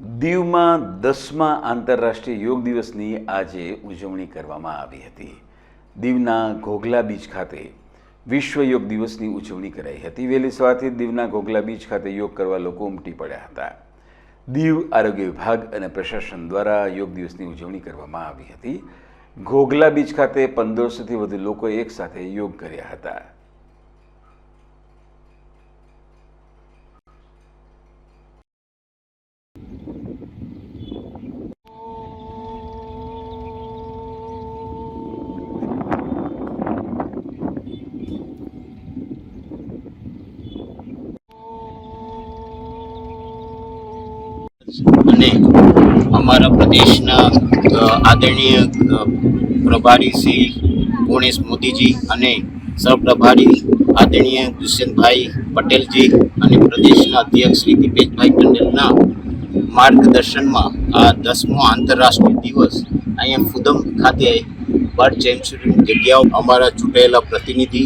દીવમાં દસમા આંતરરાષ્ટ્રીય યોગ દિવસની આજે ઉજવણી કરવામાં આવી હતી. દીવના ઘોઘલા બીચ ખાતે વિશ્વ યોગ દિવસની ઉજવણી કરાઈ હતી. વહેલી સવારથી દીવના ઘોઘલા બીચ ખાતે યોગ કરવા લોકો ઉમટી પડ્યા હતા. દીવ આરોગ્ય વિભાગ અને પ્રશાસન દ્વારા યોગ દિવસની ઉજવણી કરવામાં આવી હતી. ઘોઘલા બીચ ખાતે પંદરસોથી વધુ લોકોએ એકસાથે યોગ કર્યા હતા. અને અમારા પ્રદેશના આદરણીય પ્રભારી શ્રી ગુણેશ મોદીજી અને સહપ્રભારી આદરણીય દુષ્યંતભાઈ પટેલજી અને પ્રદેશના અધ્યક્ષ શ્રી દીપેશભાઈ પટેલના માર્ગદર્શનમાં આ દસમો આંતરરાષ્ટ્રીય દિવસ અહીંયા ફુદમ ખાતે બર્ડ સેન્ચુરી જગ્યાઓ અમારા ચૂંટાયેલા પ્રતિનિધિ